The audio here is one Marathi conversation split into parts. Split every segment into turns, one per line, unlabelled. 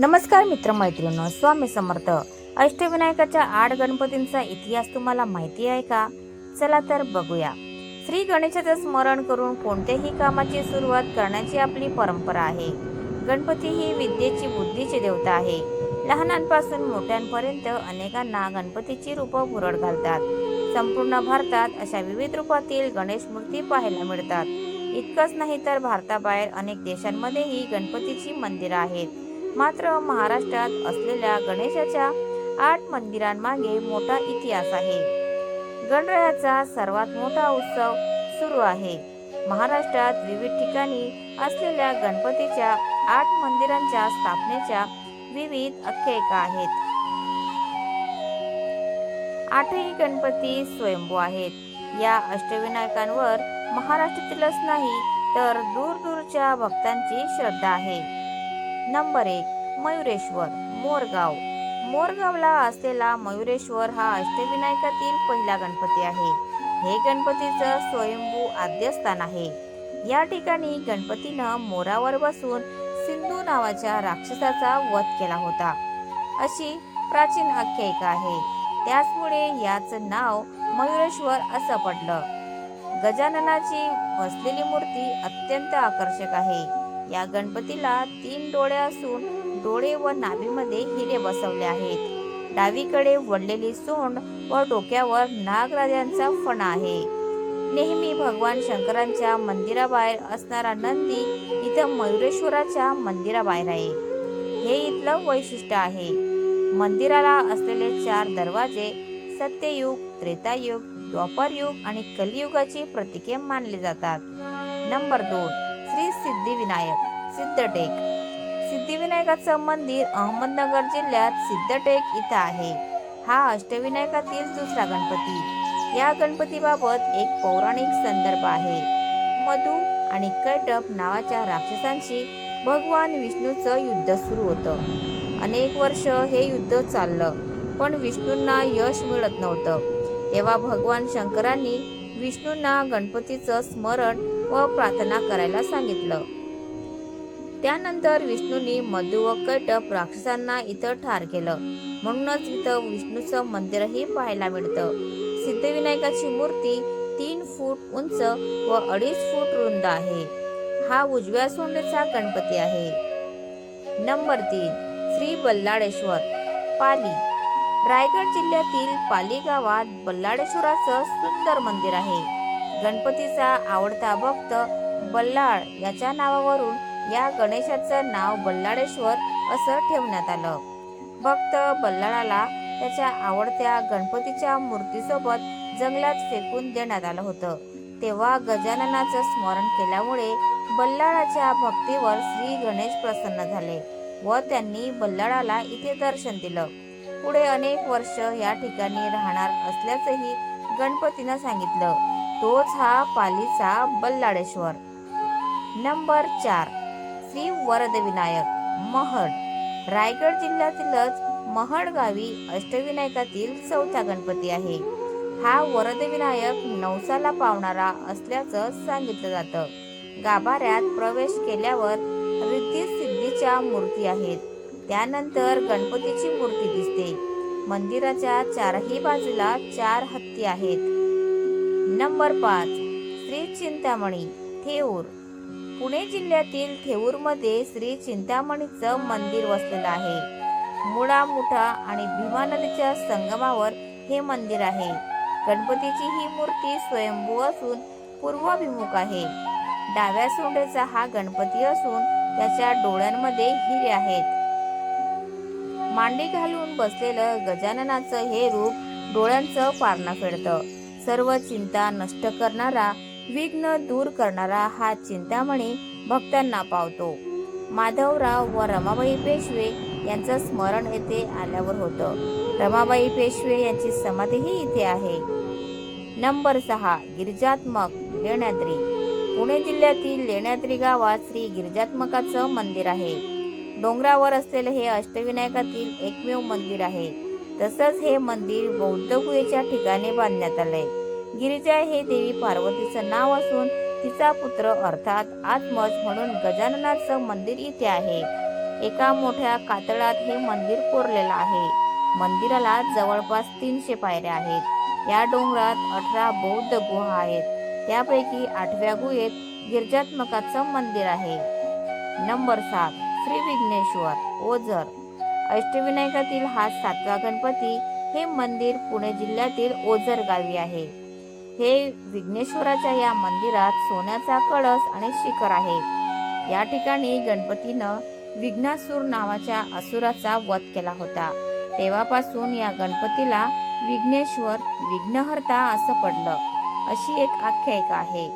नमस्कार मित्रमैत्रिणी स्वामी समर्थ. अष्टविनायकाच्या आठ गणपतींचा इतिहास तुम्हाला माहिती आहे का? चला तर बघूया. श्री गणेशाचं स्मरण करून कोणत्याही कामाची सुरुवात करण्याची आपली परंपरा आहे. गणपती ही विद्येची बुद्धीची देवता आहे. लहानांपासून मोठ्यांपर्यंत अनेकांना गणपतीची रूपं भुरळ घालतात. संपूर्ण भारतात अशा विविध रूपातील गणेश मूर्ती पाहायला मिळतात. इतकंच नाही तर भारताबाहेर अनेक देशांमध्येही गणपतीची मंदिरं आहेत. मात्र महाराष्ट्रात असलेल्या गणेशाच्या आठ मंदिरांमागे मोठा इतिहास आहे. गणरायाचा सर्वात मोठा उत्सव सुरू आहे. महाराष्ट्रात विविध ठिकाणी असलेल्या गणपतीच्या आठ मंदिरांच्या स्थापनेच्या विविध आख्यायिका आहेत. आठही गणपती स्वयंभू आहेत. या अष्टविनायकांवर महाराष्ट्रातीलच नाही तर दूरदूरच्या भक्तांची श्रद्धा आहे. नंबर एक मयुरेश्वर मोरगाव. मोरगावला असलेला मयुरेश्वर हा अष्टविनायकातील पहिला गणपती आहे. हे गणपतीचं स्वयंभू आद्यस्थान आहे. या ठिकाणी गणपतीनं मोरावर बसून सिंधू नावाच्या राक्षसाचा वध केला होता. अशी प्राचीन आख्यायिका आहे. त्याचमुळे याचं नाव मयुरेश्वर असं पडलं. गजाननाची बसलेली मूर्ती अत्यंत आकर्षक आहे. या गणपतीला तीन डोळे असून डोळे व नाभीमध्ये हिरे बसवले आहेत. डावीकडे वडलेली सोंड व डोक्यावर नागराजांचा फणा आहे. नेहमी भगवान शंकरांच्या मंदिराबाहेर असणारा नंदी इथं मयुरेश्वराच्या मंदिराबाहेर आहे. हे इथलं वैशिष्ट्य आहे. मंदिराला असलेले चार दरवाजे सत्ययुग त्रेतायुग द्वापरयुग आणि कलियुगाची प्रतीके मानले जातात. नंबर दोन. श्री सिद्धिविनायक सिद्धटेक. सिद्धिविनायकाचं मंदिर अहमदनगर जिल्ह्यात सिद्धटेक इथं आहे. हा अष्टविनायकातील दुसरा गणपती. या गणपतीबाबत एक पौराणिक संदर्भ आहे. मधु आणि कैटप नावाच्या राक्षसांशी भगवान विष्णूचं युद्ध सुरू होतं. अनेक वर्ष हे युद्ध चाललं पण विष्णूंना यश मिळत नव्हतं. तेव्हा भगवान शंकरांनी विष्णूंना गणपतीचं स्मरण व प्रार्थना करायला सांगितलं. त्यानंतर विष्णूंनी मधु व कैटप राक्षसांना इथं ठार केलं. म्हणूनच इथं विष्णूचं मंदिरही पाहायला मिळतं. सिद्धिविनायकाची मूर्ती तीन फूट उंच व अडीच फूट रुंद आहे. हा उजव्या सोंडेचा गणपती आहे. नंबर तीन श्री बल्लाळेश्वर पाली. रायगड जिल्ह्यातील पाली गावात बल्लाळेश्वराचं सुंदर मंदिर आहे. गणपतीचा आवडता भक्त बल्लाळ याच्या नावावरून या गणेशाचं नाव बल्लाळेश्वर असं ठेवण्यात आलं. भक्त बल्लाळाला त्याच्या आवडत्या गणपतीच्या मूर्तीसोबत जंगलात फेकून देण्यात आलं होतं. तेव्हा गजाननाचं स्मरण केल्यामुळे बल्लाळाच्या भक्तीवर श्री गणेश प्रसन्न झाले व त्यांनी बल्लाळाला इथे दर्शन दिलं. पुढे अनेक वर्ष या ठिकाणी राहणार असल्याचंही गणपतीनं सांगितलं. तोच हा पालीचा बल्लाळेश्वर. नंबर चार श्री वरदविनायक महड. रायगड जिल्ह्यातीलच महड गावी अष्टविनायकातील चौथा गणपती आहे. हा वरदविनायक नवसाला पावणारा असल्याचं सांगितलं जातं. गाभाऱ्यात प्रवेश केल्यावर रिद्धी सिद्धीच्या मूर्ती आहेत. त्यानंतर गणपतीची मूर्ती दिसते. मंदिराच्या चारही बाजूला चार हत्ती आहेत. नंबर पाच श्री चिंतामणी थेऊर. पुणे जिल्ह्यातील थेऊरमध्ये श्री चिंतामणीचं मंदिर वसलेलं आहे. मुळा मुठा आणि भीमा नदीच्या संगमावर हे मंदिर आहे. गणपतीची ही मूर्ती स्वयंभू असून पूर्वाभिमुख आहे. डाव्या सोंडेचा हा गणपती असून त्याच्या डोळ्यांमध्ये हिरे आहेत. मांडी घालून बसलेलं गजाननाचं हे रूप डोळ्यांचं पारणा फेडतं सर्व चिंता नष्ट करणारा विघ्न दूर करणारा हा चिंतामणी भक्तांना पावतो. माधवराव व रमाबाई पेशवे यांचं स्मरण येथे आल्यावर होतं. रमाबाई पेशवे यांची समाधीही इथे आहे. नंबर सहा गिरिजात्मक लेण्याद्री. पुणे जिल्ह्यातील लेण्याद्री गावात श्री गिरिजात्मकाचं मंदिर आहे. डोंगरावर असलेले हे अष्टविनायकातील एकमेव मंदिर आहे. तसंच हे मंदिर बौद्ध गुहेच्या ठिकाणी बांधण्यात आलंय. गिरिजा हे देवी पार्वतीचं नाव असून तिचा पुत्र अर्थात आत्मज म्हणून गजाननाचं मंदिर इथे आहे. एका मोठ्या कातळात हे मंदिर कोरलेलं आहे. मंदिराला जवळपास तीनशे पायऱ्या आहेत. या डोंगरात अठरा बौद्ध गुहा आहेत. त्यापैकी आठव्या गुहेत गिरजात्मकाचं मंदिर आहे. नंबर सात श्री विघ्नेश्वर ओझर. अष्टविनायकातील हा सातवा गणपती हे मंदिर पुणे जिल्ह्यातील ओझर गावी आहे. हे विघ्नेश्वराच्या या मंदिरात सोन्याचा कळस आणि शिखर आहे. या ठिकाणी गणपतीनं विघ्नासूर नावाच्या असुराचा वध केला होता. तेव्हापासून या गणपतीला विघ्नेश्वर विघ्नहर्ता असं पडलं. अशी एक आख्यायिका आहे.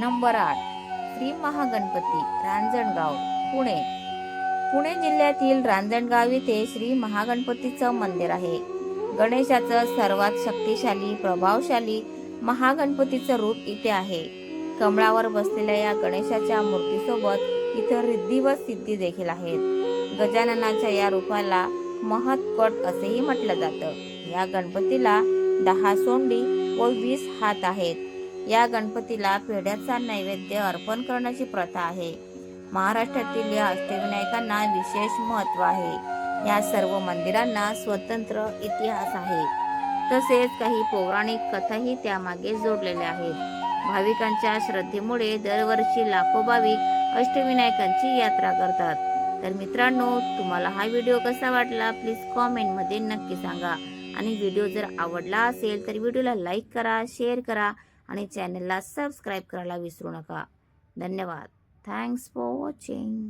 नंबर आठ. श्री महागणपती रांजणगाव पुणे. पुणे जिल्ह्यातील रांजणगाव येथे श्री महागणपतीचं मंदिर आहे. गणेशाचं सर्वात शक्तिशाली प्रभावशाली महागणपतीचं रूप इथे आहे. कमळावर बसलेल्या या गणेशाच्या मूर्तीसोबत इथं रिद्धी व सिद्धी देखील आहेत. गजाननाच्या या रूपाला महत्कट असेही म्हटलं जातं. या गणपतीला दहा सोंडी व वीस हात आहेत. या गणपतीला पेढ्याचा नैवेद्य अर्पण करण्याची प्रथा आहे. महाराष्ट्रातील या अष्टविनायकांना विशेष महत्त्व आहे. या सर्व मंदिरांना स्वतंत्र इतिहास आहे. तसेच काही पौराणिक कथाही त्यामागे जोडलेल्या आहेत. भाविकांच्या श्रद्धेमुळे दरवर्षी लाखो भाविक अष्टविनायकांची यात्रा करतात. तर मित्रांनो तुम्हाला हा व्हिडिओ कसा वाटला? प्लीज कॉमेंटमध्ये नक्की सांगा. आणि व्हिडिओ जर आवडला असेल तर व्हिडिओला लाईक करा शेअर करा आणि चॅनलला सबस्क्राईब करायला विसरू नका. धन्यवाद. Thanks for watching.